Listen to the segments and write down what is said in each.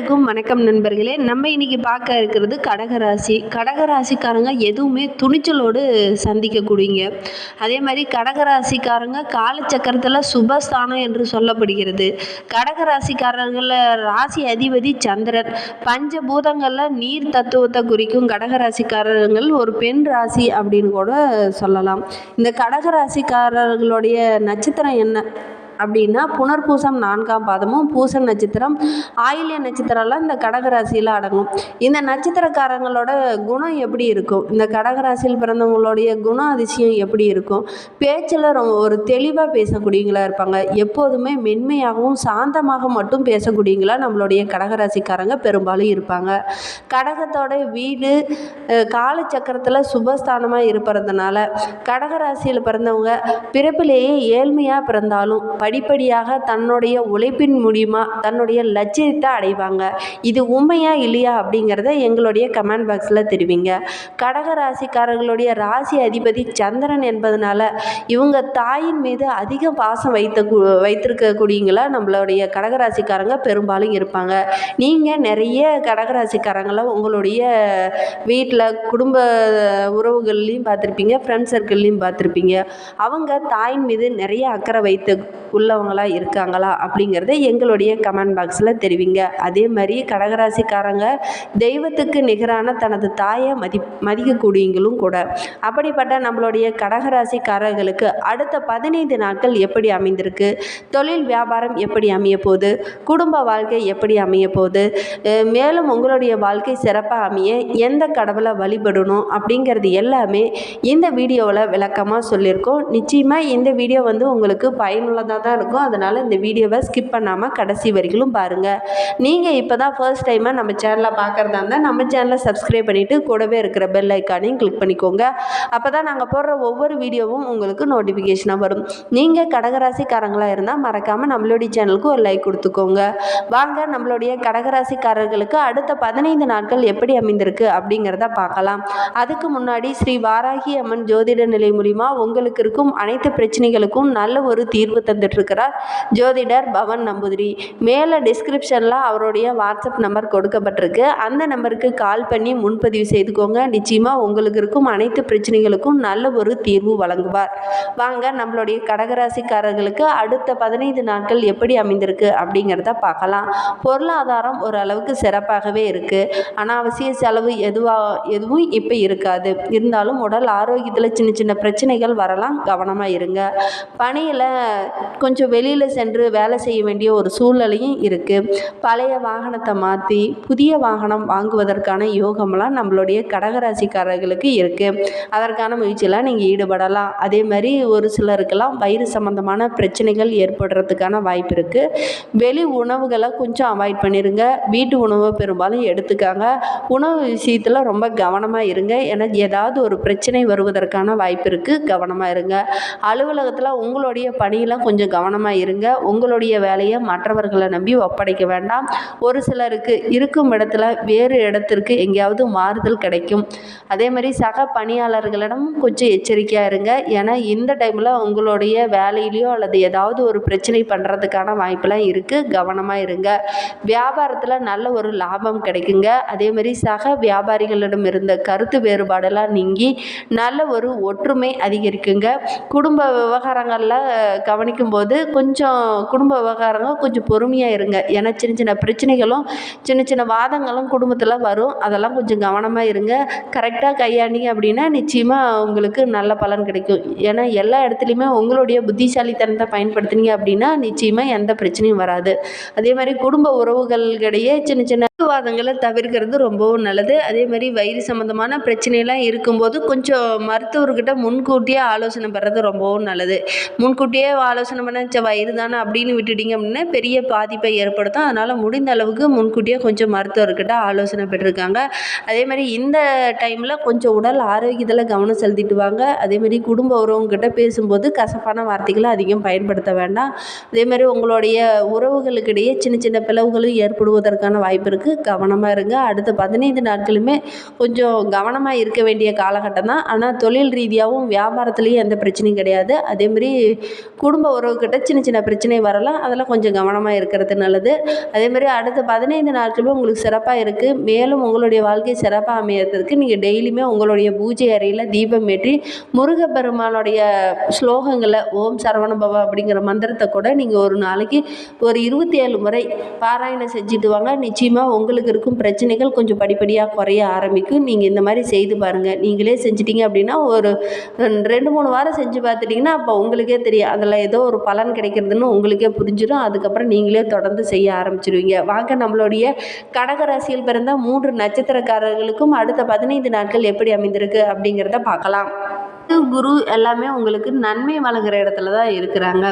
எல்லாருக்கும் வணக்கம் நண்பர்களே. நம்ம இன்னைக்கு பார்க்க இருக்கிறது கடகராசி. கடகராசிக்காரங்க எதுவுமே துணிச்சலோடு சந்திக்கக்கூடியங்க அதே மாதிரி கடகராசிக்காரங்க காலச்சக்கரத்தில் சுபஸ்தானம் என்று சொல்லப்படுகிறது. கடகராசிக்காரங்கள ராசி அதிபதி சந்திரன். பஞ்சபூதங்களில் நீர் தத்துவத்தை குறிக்கும் கடகராசிக்காரர்கள் ஒரு பெண் ராசி அப்படின்னு கூட சொல்லலாம். இந்த கடகராசிக்காரர்களுடைய நட்சத்திரம் என்ன? அப்படின்னா புனர்பூசம் நான்காம் பாதமும் பூச நட்சத்திரம் ஆயில்ய நட்சத்திரம்லாம் இந்த கடகராசியில் அடங்கும். இந்த நட்சத்திரக்காரங்களோட குணம் எப்படி இருக்கும்? இந்த கடகராசியில் பிறந்தவங்களுடைய குணம் அதிசயம் எப்படி இருக்கும்? பேச்சில் ரொம்ப ஒரு தெளிவாக பேசக்கூடியவங்களா இருப்பாங்க. எப்போதுமே மென்மையாகவும் சாந்தமாக மட்டும் பேசக்கூடியவங்களா நம்மளுடைய கடகராசிக்காரங்க பெரும்பாலும் இருப்பாங்க. கடகத்தோட வீடு காலச்சக்கரத்தில் சுபஸ்தானமாக இருப்பறதுனால கடகராசியில் பிறந்தவங்க பிறப்பிலேயே ஏழ்மையாக பிறந்தாலும் படிப்படியாக தன்னுடைய உழைப்பின் மூலியமாக தன்னுடைய லட்சியத்தை அடைவாங்க. இது உண்மையா இல்லையா அப்படிங்கிறத எங்களுடைய கமெண்ட் பாக்ஸில் தெரிவிங்க. கடக ராசிக்காரர்களுடைய ராசி அதிபதி சந்திரன் என்பதனால இவங்க தாயின் மீது அதிக பாசம் வைத்த வைத்திருக்கக்கூடியங்களா நம்மளுடைய கடகராசிக்காரங்க பெரும்பாலும் இருப்பாங்க. நீங்கள் நிறைய கடகராசிக்காரங்களை உங்களுடைய வீட்டில் குடும்ப உறவுகள்லையும் பார்த்துருப்பீங்க ஃப்ரெண்ட்ஸ் சர்க்கிள்லையும் பார்த்துருப்பீங்க. அவங்க தாயின் மீது நிறைய அக்கறை வைத்து உள்ளவங்களா இருக்காங்களா அப்படிங்கிறத எங்களுடைய கமெண்ட் பாக்ஸில் தெரிவிங்க. அதே மாதிரி கடகராசிக்காரங்க தெய்வத்துக்கு நிகரான தனது தாயை மதி மதிக்கக்கூடியவங்களும் கூட. அப்படிப்பட்ட நம்மளுடைய கடகராசிக்காரர்களுக்கு அடுத்த பதினைந்து நாட்கள் எப்படி அமைந்திருக்கு? தொழில் வியாபாரம் எப்படி அமைய போகுது? குடும்ப வாழ்க்கை எப்படி அமைய போகுது? மேலும் உங்களுடைய வாழ்க்கை சிறப்பாக அமைய எந்த கடவுளை வழிபடணும் அப்படிங்கிறது எல்லாமே இந்த வீடியோவில் விளக்கமாக சொல்லியிருக்கோம். நிச்சயமாக இந்த வீடியோ வந்து உங்களுக்கு பயனுள்ளதாக தான் இருக்கும். அதனால் இந்த வீடியோவை ஸ்கிப் பண்ணாமல் கடைசி வரைக்கும் பாருங்கள் நீங்கள் இப்போ தான் ஃபர்ஸ்ட் டைமாக நம்ம சேனலை பார்க்குறதா இருந்தால் நம்ம சேனலை சப்ஸ்கிரைப் பண்ணிவிட்டு கூடவே இருக்கிற பெல் ஐக்கானையும் கிளிக் பண்ணிக்கோங்க. அப்போ தான் நாங்கள் போடுற ஒவ்வொரு வீடியோவும் உங்களுக்கு நோட்டிஃபிகேஷனாக வரும். நீங்கள் கடகராசிக்காரங்களாக இருந்தால் மறக்காமல் நம்மளுடைய சேனலுக்கு ஒரு லைக் கொடுத்துக்கோங்க. வாங்க நம்மளுடைய கடகராசிக்காரர்களுக்கு அடுத்த பதினைந்து நாட்கள் எப்படி அமைந்திருக்கு அப்படிங்கிறத பார்க்கலாம். அதுக்கு முன்னாடி ஸ்ரீ வாராகி அம்மன் ஜோதிட நிலை மூலிமா உங்களுக்கு இருக்கும் அனைத்து பிரச்சனைகளுக்கும் நல்ல ஒரு தீர்வு தந்துட்டுருக்கிறார் ஜோதிடர் பவன் நம்பூதிரி. மேலே டிஸ்கிரிப்ஷனில் அவருடைய வாட்ஸ்அப் நம்பர் கொடுக்கப்பட்டிருக்கு. அந்த நம்பருக்கு கால் பண்ணி முன்பதிவு செய்துக்கோங்க. நிச்சயமாக உங்களுக்கு இருக்கும் அனைத்து பிரச்சனைகளுக்கும் நல்ல ஒரு தீர்வு வழங்குவார். வாங்க நம்மளுடைய கடகராசிக்காரர்களுக்கு அடுத்த பதினைந்து நாட்கள் எப்படி அமைந்திருக்கு அப்படிங்கிறத பார்க்கலாம். பொருளாதாரம் ஓரளவுக்கு சிறப்பாகவே இருக்குது அனாவசிய செலவு எதுவாக எதுவும் இப்போ இருக்காது. இருந்தாலும் உடல் ஆரோக்கியத்தில் சின்ன சின்ன பிரச்சனைகள் வரலாம். கவனமாக இருங்க. பணியில் கொஞ்சம் வெளியில் சென்று வேலை செய்ய வேண்டிய ஒரு சூழ்நிலையும் இருக்குது பழைய வாகனத்தை மாற்றி புதிய வாகனம் வாங்குவதற்கான யோகம்லாம் நம்மளுடைய கடகராசிக்காரர்களுக்கு இருக்குது அதற்கான முயற்சியெல்லாம் நீங்கள் ஈடுபடலாம். அதே மாதிரி ஒரு சிலருக்கெல்லாம் வயிறு சம்மந்தமான பிரச்சனைகள் ஏற்படுறதுக்கான வாய்ப்பு இருக்குது வெளி உணவுகளை கொஞ்சம் அவாய்ட் பண்ணிடுங்க வீட்டு உணவை பெரும்பாலும் எடுத்துக்காங்க. உணவு விஷயத்தில் ரொம்ப கவனமாக இருங்க. ஏன்னா ஏதாவது ஒரு பிரச்சனை வருவதற்கான வாய்ப்பு இருக்குது கவனமாக இருங்க. அலுவலகத்தில் உங்களுடைய பணியெலாம் கொஞ்சம் கவனமாக இருங்க. உங்களுடைய வேலையை மற்றவர்களை நம்பி ஒப்படைக்க வேண்டாம். ஒரு சிலருக்கு இருக்கும் இடத்துல வேறு இடத்திற்கு எங்கேயாவது மாறுதல் கிடைக்கும். அதே மாதிரி சக பணியாளர்களிடம் கொஞ்சம் எச்சரிக்கையாக இருங்க. ஏன்னா இந்த டைமில் உங்களுடைய வேலையிலையோ அல்லது ஏதாவது ஒரு பிரச்சனை பண்ணுறதுக்கான வாய்ப்பெல்லாம் இருக்குது கவனமாக இருங்க. வியாபாரத்தில் நல்ல ஒரு லாபம் கிடைக்குங்க. அதே மாதிரி சக வியாபாரிகளிடம் இருந்த கருத்து வேறுபாடெல்லாம் நீங்கி நல்ல ஒரு ஒற்றுமை அதிகரிக்குங்க. குடும்ப விவகாரங்களில் கவனிக்கும் போது கொஞ்சம் குடும்ப விவகாரங்கள் கொஞ்சம் பொறுமையாக இருங்க. ஏன்னா சின்ன சின்ன பிரச்சனைகளும் சின்ன சின்ன வாதங்களும் குடும்பத்தில் வரும். அதெல்லாம் கொஞ்சம் கவனமாக இருங்க. கரெக்டாக கையாண்டிங்க அப்படின்னா நிச்சயமாக உங்களுக்கு நல்ல பலன் கிடைக்கும். ஏன்னா எல்லா இடத்துலையுமே உங்களுடைய புத்திசாலித்தனத்தை பயன்படுத்துனீங்க அப்படின்னா நிச்சயமாக எந்த பிரச்சனையும் வராது. அதே மாதிரி குடும்ப உறவுகளுக்கிடையே சின்ன சின்ன வாதங்களை தவிர்க்கிறது ரொம்பவும் நல்லது. அதே மாதிரி வயிறு சம்மந்தமான பிரச்சனைலாம் இருக்கும்போது கொஞ்சம் மருத்துவர்கிட்ட முன்கூட்டியே ஆலோசனை பெறது ரொம்பவும் நல்லது. முன்கூட்டியே ஆலோசனை பண்ண வயிறு தானே அப்படின்னு விட்டுட்டீங்க அப்படின்னா பெரிய பாதிப்பை ஏற்படுத்தும். அதனால் முடிந்த அளவுக்கு முன்கூட்டியே கொஞ்சம் மருத்துவர்கிட்ட ஆலோசனை பெற்றிருக்காங்க. அதே மாதிரி இந்த டைமில் கொஞ்சம் உடல் ஆரோக்கியத்தில் கவனம் செலுத்திட்டு வாங்க. அதே மாதிரி குடும்ப உறவுங்கிட்ட பேசும்போது கசப்பான வார்த்தைகளை அதிகம் பயன்படுத்த வேண்டாம். அதே மாதிரி உங்களுடைய உறவுகளுக்கிடையே சின்ன சின்ன பிளவுகளும் ஏற்படுவதற்கான வாய்ப்பு இருக்குது கவனமாக இருங்க. அடுத்த பதினைந்து நாட்களுமே கொஞ்சம் கவனமாக இருக்க வேண்டிய காலகட்டம் தான். ஆனால் தொழில் ரீதியாகவும் வியாபாரத்துலேயும் எந்த பிரச்சனையும் கிடையாது. அதேமாரி குடும்ப உறவு கிட்ட சின்ன சின்ன பிரச்சனை வரலாம் அதெல்லாம் கொஞ்சம் கவனமாக இருக்கிறது நல்லது. அதே மாதிரி அடுத்த பதினைந்து நாட்களும் உங்களுக்கு சிறப்பாக இருக்குது மேலும் உங்களுடைய வாழ்க்கை சிறப்பாக அமையறதுக்கு நீங்கள் டெய்லியுமே உங்களுடைய பூஜை அறையில் தீபம் ஏற்றி முருகப்பெருமானுடைய ஸ்லோகங்களை ஓம் சரவண பவா அப்படிங்கிற மந்திரத்தை கூட நீங்கள் ஒரு நாளைக்கு ஒரு இருபத்தி ஏழு முறை பாராயணம் செஞ்சுட்டு வாங்க. நிச்சயமாக உங்களுக்கு இருக்கும் பிரச்சனைகள் கொஞ்சம் படிப்படியாக குறைய ஆரம்பிக்கும். நீங்கள் இந்த மாதிரி செய்து பாருங்கள் நீங்களே செஞ்சிட்டீங்க அப்படின்னா ஒரு ரெண்டு மூணு வாரம் செஞ்சு பார்த்துட்டிங்கன்னா அப்போ உங்களுக்கே தெரியும். அதில் ஏதோ ஒரு பலன் கிடைக்கிறதுன்னு உங்களுக்கே புரிஞ்சிடும் அதுக்கப்புறம் நீங்களே தொடர்ந்து செய்ய ஆரம்பிச்சிடுவீங்க வாங்க நம்மளுடைய கடகராசியில் பிறந்த மூன்று நட்சத்திரக்காரர்களுக்கும் அடுத்த பதினைந்து நாட்கள் எப்படி அமைந்திருக்கு அப்படிங்கிறத பார்க்கலாம். குரு எல்லாமே உங்களுக்கு நன்மை வழங்குற இடத்துல தான் இருக்கிறாங்க.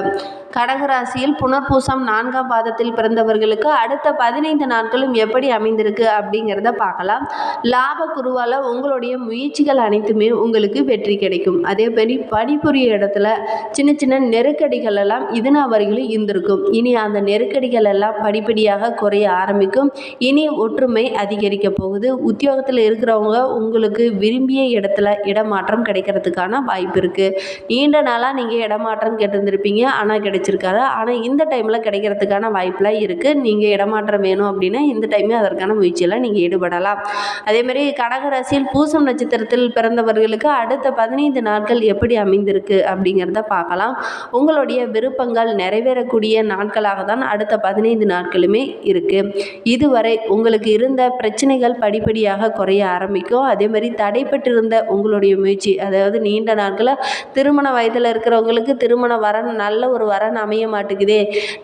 கடகராசியில் புனர்பூசம் நான்காம் பாதத்தில் பிறந்தவர்களுக்கு அடுத்த பதினைந்து நாட்களும் எப்படி அமைந்திருக்கு அப்படிங்கிறத பார்க்கலாம். லாப குருவால் உங்களுடைய முயற்சிகள் அனைத்துமே உங்களுக்கு வெற்றி கிடைக்கும். அதே மாதிரி பணிபுரிய இடத்துல சின்ன சின்ன நெருக்கடிகள் எல்லாம் இதுனா வரையிலும் இருந்திருக்கும். இனி அந்த நெருக்கடிகள் எல்லாம் படிப்படியாக குறைய ஆரம்பிக்கும். இனி ஒற்றுமை அதிகரிக்க போகுது. உத்தியோகத்தில் இருக்கிறவங்க உங்களுக்கு விரும்பிய இடத்துல இடமாற்றம் கிடைக்கிறதுக்கான வாய்ப்பு இருக்குது நீண்ட நாளாக நீங்கள் இடமாற்றம் கேட்டிருந்திருப்பீங்க ஆனால் கிடைச்சிருக்காரு ஆனால் இந்த டைமில் கிடைக்கிறதுக்கான வாய்ப்பெலாம் இருக்குது நீங்கள் இடமாற்றம் வேணும் அப்படின்னா இந்த டைமே அதற்கான முயற்சியில் நீங்கள் ஈடுபடலாம். அதேமாதிரி கடகராசியில் பூசம் நட்சத்திரத்தில் பிறந்தவர்களுக்கு அடுத்த பதினைந்து நாட்கள் எப்படி அமைந்திருக்கு அப்படிங்கிறத பார்க்கலாம். உங்களுடைய விருப்பங்கள் நிறைவேறக்கூடிய நாட்களாக தான் அடுத்த பதினைந்து நாட்களுமே இருக்குது இதுவரை உங்களுக்கு இருந்த பிரச்சனைகள் படிப்படியாக குறைய ஆரம்பிக்கும். அதே மாதிரி தடைப்பட்டிருந்த உங்களுடைய முயற்சி அதாவது நீண்ட நாட்களாக திருமண வயதில் இருக்கிறவங்களுக்கு திருமண வரன் நல்ல ஒரு வரன் அமைய மாட்டேங்குதே.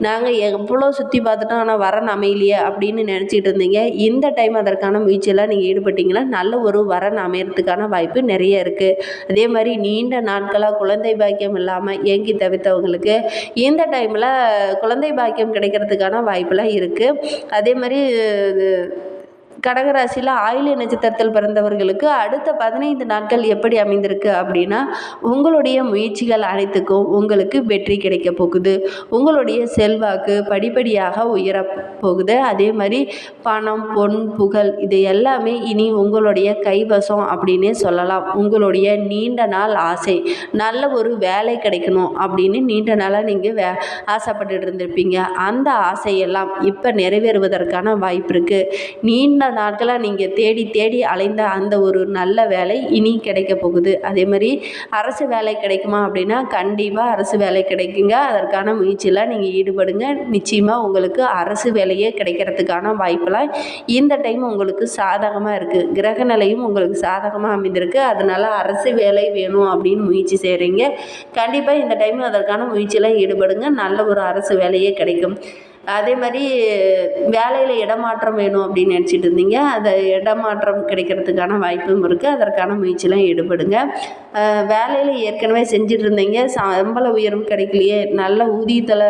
நாங்கள் எவ்வளோ சுற்றி பார்த்துட்டோம் ஆனால் வரன் அமையலையே அப்படின்னு நினச்சிட்டு இருந்தீங்க. இந்த டைம் அதற்கான முயற்சியெல்லாம் நீங்கள் ஈடுபட்டீங்கன்னா நல்ல ஒரு வரன் அமையறதுக்கான வாய்ப்பு நிறைய இருக்குது அதே மாதிரி நீண்ட நாட்களாக குழந்தை பாக்கியம் இல்லாமல் ஏங்கி தவிர்த்தவங்களுக்கு இந்த டைமில் குழந்தை பாக்கியம் கிடைக்கிறதுக்கான வாய்ப்பெல்லாம் இருக்குது அதே மாதிரி இது கடகராசியில் ஆயில்ய நட்சத்திரத்தில் பிறந்தவர்களுக்கு அடுத்த பதினைந்து நாட்கள் எப்படி அமைந்திருக்கு அப்படின்னா உங்களுடைய முயற்சிகள் அனைத்துக்கும் உங்களுக்கு வெற்றி கிடைக்க போகுது. உங்களுடைய செல்வாக்கு படிப்படியாக உயர போகுது. அதே மாதிரி பணம் பொன் புகழ் இது எல்லாமே இனி உங்களுடைய கைவசம் அப்படின்னே சொல்லலாம். உங்களுடைய நீண்ட நாள் ஆசை நல்ல ஒரு வேலை கிடைக்கணும் அப்படின்னு நீண்ட நாளாக நீங்கள் வே ஆசைப்பட்டுட்டு இருந்திருப்பீங்க. அந்த ஆசையெல்லாம் இப்போ நிறைவேறுவதற்கான வாய்ப்பு இருக்குது நீண்ட நாட்களாக நீங்கள் தேடி தேடி அலைந்த அந்த ஒரு நல்ல வேலை இனி கிடைக்க போகுது. அதே மாதிரி அரசு வேலை கிடைக்குமா அப்படின்னா கண்டிப்பாக அரசு வேலை கிடைக்குங்க. அதற்கான முயற்சியில் நீங்கள் ஈடுபடுங்க. நிச்சயமாக உங்களுக்கு அரசு வேலையே கிடைக்கிறதுக்கான வாய்ப்பெல்லாம் இந்த டைம் உங்களுக்கு சாதகமாக இருக்குது கிரக நிலையும் உங்களுக்கு சாதகமாக அமைந்திருக்கு. அதனால் அரசு வேலை வேணும் அப்படின்னு முயற்சி செய்கிறீங்க கண்டிப்பாக இந்த டைம் அதற்கான முயற்சியில் ஈடுபடுங்க. நல்ல ஒரு அரசு வேலையே கிடைக்கும். அதே மாதிரி வேலையில் இடமாற்றம் வேணும் அப்படின்னு நினச்சிட்டு இருந்தீங்க. அந்த இடமாற்றம் கிடைக்கிறதுக்கான வாய்ப்பும் இருக்குது அதற்கான முயற்சியெலாம் ஈடுபடுங்க. வேலையில் ஏற்கனவே செஞ்சுட்டு இருந்தீங்க. சம்பள உயர்வு கிடைக்கலையே. நல்ல ஊதியத்தில்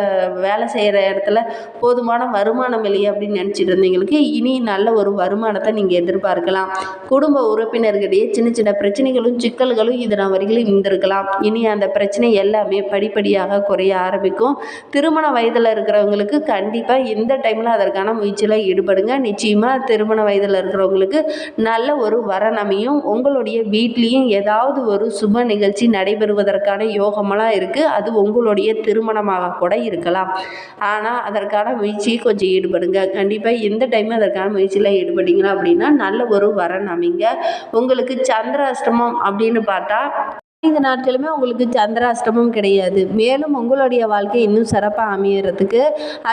வேலை செய்கிற இடத்துல போதுமான வருமானம் இல்லையே அப்படின்னு நினச்சிட்டு இருந்தீங்களுக்கு இனி நல்ல ஒரு வருமானத்தை நீங்கள் எதிர்பார்க்கலாம். குடும்ப உறுப்பினர்களிடையே சின்ன சின்ன பிரச்சனைகளும் சிக்கல்களும் இதனால் வரைக்கும் இருந்திருக்கலாம். இனி அந்த பிரச்சனை எல்லாமே படிப்படியாக குறைய ஆரம்பிக்கும். திருமண வயதில் இருக்கிறவங்களுக்கு கண்டிப்பாக இந்த டைமில் அதற்கான முயற்சியில் ஈடுபடுங்க. நிச்சயமாக திருமண வயதில் இருக்கிறவங்களுக்கு நல்ல ஒரு வரன் அமையும் உங்களுடைய வீட்லேயும் ஏதாவது ஒரு சுப நிகழ்ச்சி நடைபெறுவதற்கான யோகமெல்லாம் இருக்குது அது உங்களுடைய திருமணமாக கூட இருக்கலாம். ஆனால் அதற்கான முயற்சியை கொஞ்சம் ஈடுபடுங்க. கண்டிப்பாக இந்த டைம் அதற்கான முயற்சியில் ஈடுபட்டீங்களா அப்படின்னா நல்ல ஒரு வரன் அமைங்க உங்களுக்கு சந்திராஷ்டமம் அப்படின்னு பார்த்தா ஐந்து நாட்களுமே உங்களுக்கு சந்திராஷ்டமம் கிடையாது. மேலும் உங்களுடைய வாழ்க்கை இன்னும் சிறப்பாக அமையறதுக்கு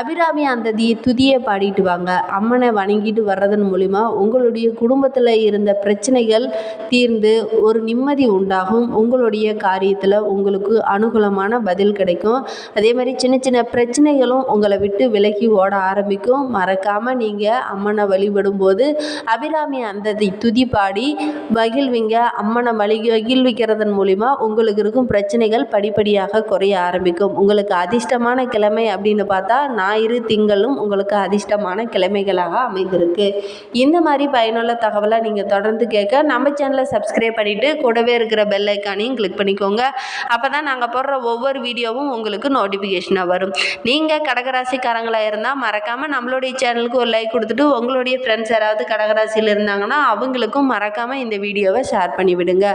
அபிராமி அந்த தி துதியை பாடிட்டு வாங்க. அம்மனை வணங்கிட்டு வர்றதன் மூலிமா உங்களுடைய குடும்பத்தில் இருந்த பிரச்சனைகள் தீர்ந்து ஒரு நிம்மதி உண்டாகும். உங்களுடைய காரியத்தில் உங்களுக்கு அனுகூலமான பதில் கிடைக்கும். அதே மாதிரி சின்ன சின்ன பிரச்சனைகளும் உங்களை விட்டு விலகி ஓட ஆரம்பிக்கும். மறக்காமல் நீங்கள் அம்மனை வழிபடும் போது அபிராமி அந்த துதி பாடி மகிழ்விங்க. அம்மனை மகிழ்விக்கிறதன் மூலிமா உங்களுக்கு இருக்கும் பிரச்சனைகள் படிப்படியாக குறைய ஆரம்பிக்கும். உங்களுக்கு அதிர்ஷ்டமான கிழமை அப்படின்னு பார்த்தா ஞாயிறு திங்களும் உங்களுக்கு அதிர்ஷ்டமான கிழமைகளாக அமைந்திருக்கு. இந்த மாதிரி பயனுள்ள தகவலை நீங்கள் தொடர்ந்து கேட்க நம்ம சேனலை சப்ஸ்கிரைப் பண்ணிவிட்டு கூடவே இருக்கிற பெல் ஐக்கானையும் கிளிக் பண்ணிக்கோங்க. அப்போ தான் நாங்கள் போடுற ஒவ்வொரு வீடியோவும் உங்களுக்கு நோட்டிஃபிகேஷனாக வரும். நீங்கள் கடகராசிக்காரங்களாக இருந்தால் மறக்காமல் நம்மளுடைய சேனலுக்கு ஒரு லைக் கொடுத்துட்டு உங்களுடைய ஃப்ரெண்ட்ஸ் யாராவது கடகராசியில் இருந்தாங்கன்னா அவங்களுக்கும் மறக்காமல் இந்த வீடியோவை ஷேர் பண்ணிவிடுங்க.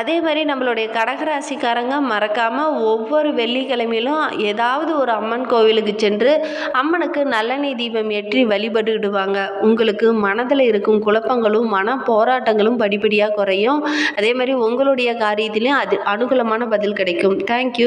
அதே மாதிரி நம்மளுடைய நம்மளுடைய கடகராசிக்காரங்க மறக்காமல் ஒவ்வொரு வெள்ளிக்கிழமையிலும் ஏதாவது ஒரு அம்மன் கோவிலுக்கு சென்று அம்மனுக்கு நல்லெண்ணெய் தீபம் ஏற்றி வழிபட்டுக்கிடுவாங்க. உங்களுக்கு மனதில் இருக்கும் குழப்பங்களும் மன போராட்டங்களும் படிப்படியாக குறையும். அதே மாதிரி உங்களுடைய காரியத்திலையும் அது அனுகூலமான பதில் கிடைக்கும். தேங்க்யூ